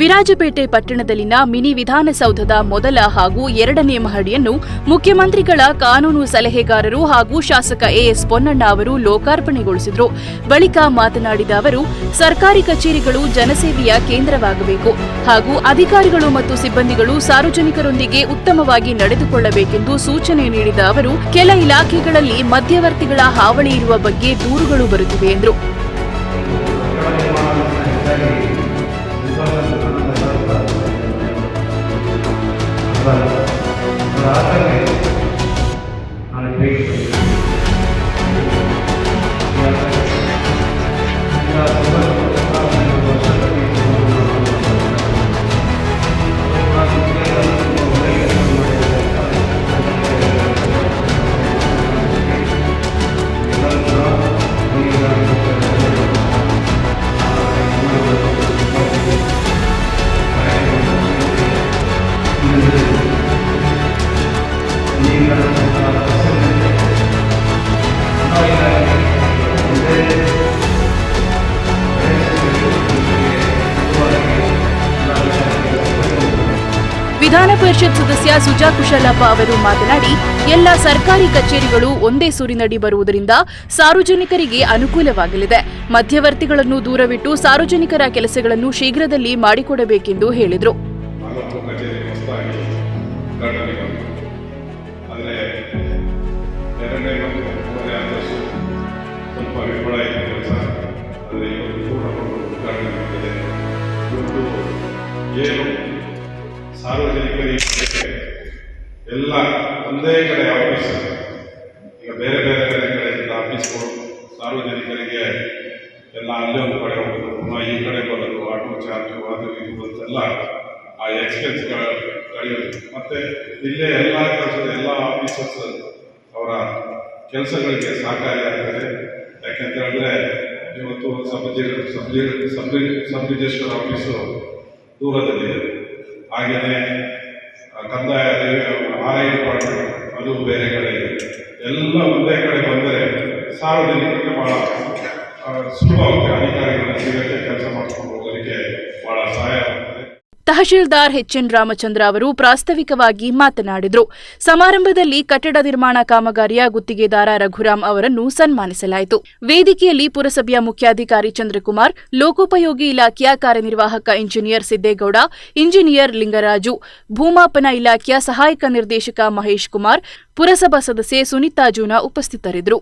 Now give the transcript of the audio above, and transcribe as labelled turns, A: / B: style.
A: Virajpet ಪಟ್ಟಣದಲ್ಲಿನ mini ವಿಧಾನಸೌಧದ ಮೊದಲ ಹಾಗೂ ಎರಡನೇ ಮಹಡಿಯನ್ನು ಮುಖ್ಯಮಂತ್ರಿಗಳ ಕಾನೂನು ಸಲಹೆಗಾರರು ಹಾಗೂ ಶಾಸಕ ಎಎಸ್ ಪೊನ್ನಣ್ಣ ಅವರು ಲೋಕಾರ್ಪಣೆಗೊಳಿಸಿದರು. ಬಳಿಕ ಮಾತನಾಡಿದ ಅವರು, ಸರ್ಕಾರಿ ಕಚೇರಿಗಳು ಜನಸೇವೆಯ ಕೇಂದ್ರವಾಗಬೇಕು ಹಾಗೂ ಅಧಿಕಾರಿಗಳು ಮತ್ತು ಸಿಬ್ಬಂದಿಗಳು ಸಾರ್ವಜನಿಕರೊಂದಿಗೆ ಉತ್ತಮವಾಗಿ ನಡೆದುಕೊಳ್ಳಬೇಕೆಂದು ಸೂಚನೆ ನೀಡಿದ ಅವರು, ಕೆಲ ಇಲಾಖೆಗಳಲ್ಲಿ ಮಧ್ಯವರ್ತಿಗಳ ಹಾವಳಿ ಇರುವ ಬಗ್ಗೆ ದೂರುಗಳು ಬರುತ್ತಿವೆ ಎಂದರು. ವಿಧಾನ ಪರಿಷತ್ ಸದಸ್ಯ ಸುಜಾ ಕುಶಲಪ್ಪ ಅವರು ಮಾತನಾಡಿ, ಎಲ್ಲ ಸರ್ಕಾರಿ ಕಚೇರಿಗಳು ಒಂದೇ ಸೂರಿನಡಿ ಬರುವುದರಿಂದ ಸಾರ್ವಜನಿಕರಿಗೆ ಅನುಕೂಲವಾಗಲಿದೆ. ಮಧ್ಯವರ್ತಿಗಳನ್ನು ದೂರವಿಟ್ಟು ಸಾರ್ವಜನಿಕರ ಕೆಲಸಗಳನ್ನು ಶೀಘ್ರದಲ್ಲಿ ಮಾಡಿಕೊಡಬೇಕೆಂದು ಹೇಳಿದರು.
B: ಏನು ಸಾರ್ವಜನಿಕರಿಗೆ ಎಲ್ಲ ಒಂದೇ ಕಡೆ ಆಫೀಸ್ ಈಗ ಬೇರೆ ಬೇರೆ ಬೇರೆ ಕಡೆಯಿಂದ ಆಫೀಸ್ಗಳು ಸಾರ್ವಜನಿಕರಿಗೆ ಎಲ್ಲ ಅಲ್ಲೇ ಒಂದು ಕಡೆ ಹೋಗೋದು, ಪುನಃ ಈ ಕಡೆ ಬರೋದು, ಆಟೋ ಚಾರ್ಜು, ಅದು ಇದು ಅಂತೆಲ್ಲ ಆ ಎಕ್ಸ್ಪೆನ್ಸ್ ಕಳೆಯೋದು. ಮತ್ತೆ ಇಲ್ಲೇ ಎಲ್ಲ ಕೆಲಸದ ಎಲ್ಲ ಆಫೀಸರ್ಸ್ ಅವರ ಕೆಲಸಗಳಿಗೆ ಸಹಕಾರಿಯಾಗ್ತದೆ ಯಾಕೆಂತ ಹೇಳಿದ್ರೆ, ಇವತ್ತು sub sub sub register office ದೂರದಲ್ಲಿದೆ. ಹಾಗೆಯೇ ಕಂದಾಯ ಆರ್ ಐ ಅದು ಬೇರೆ ಕಡೆ ಇದೆ. ಎಲ್ಲ ಒಂದೇ ಕಡೆ ಬಂದರೆ ಸಾರ್ವಜನಿಕರಿಗೆ ಬಹಳ ಆ, ಸುಲಭವಾಗುತ್ತೆ. ಅಧಿಕಾರಿಗಳ ಕೆಲಸ ಮಾಡಿಕೊಂಡು ಹೋಗಲಿಕ್ಕೆ ಬಹಳ ಸಹಾಯ ಆಗ್ತದೆ
A: ತಹಶೀಲ್ದಾರ್ ಎಚ್ಎನ್ ರಾಮಚಂದ್ರ ಅವರು ಪ್ರಾಸ್ತಾವಿಕವಾಗಿ ಮಾತನಾಡಿದರು. ಸಮಾರಂಭದಲ್ಲಿ ಕಟ್ಟಡ ನಿರ್ಮಾಣ ಕಾಮಗಾರಿಯ ಗುತ್ತಿಗೆದಾರ ರಘುರಾಮ್ ಅವರನ್ನು ಸನ್ಮಾನಿಸಲಾಯಿತು. ವೇದಿಕೆಯಲ್ಲಿ ಪುರಸಭೆಯ ಮುಖ್ಯಾಧಿಕಾರಿ ಚಂದ್ರಕುಮಾರ್, ಲೋಕೋಪಯೋಗಿ ಇಲಾಖೆಯ ಕಾರ್ಯನಿರ್ವಾಹಕ ಇಂಜಿನಿಯರ್ ಸಿದ್ದೇಗೌಡ, ಇಂಜಿನಿಯರ್ ಲಿಂಗರಾಜು, ಭೂಮಾಪನ ಇಲಾಖೆಯ ಸಹಾಯಕ ನಿರ್ದೇಶಕ ಮಹೇಶ್ ಕುಮಾರ್, ಪುರಸಭಾ ಸದಸ್ಯೆ ಸುನೀತಾ ಜೂನಾ ಉಪಸ್ಥಿತರಿದ್ದರು.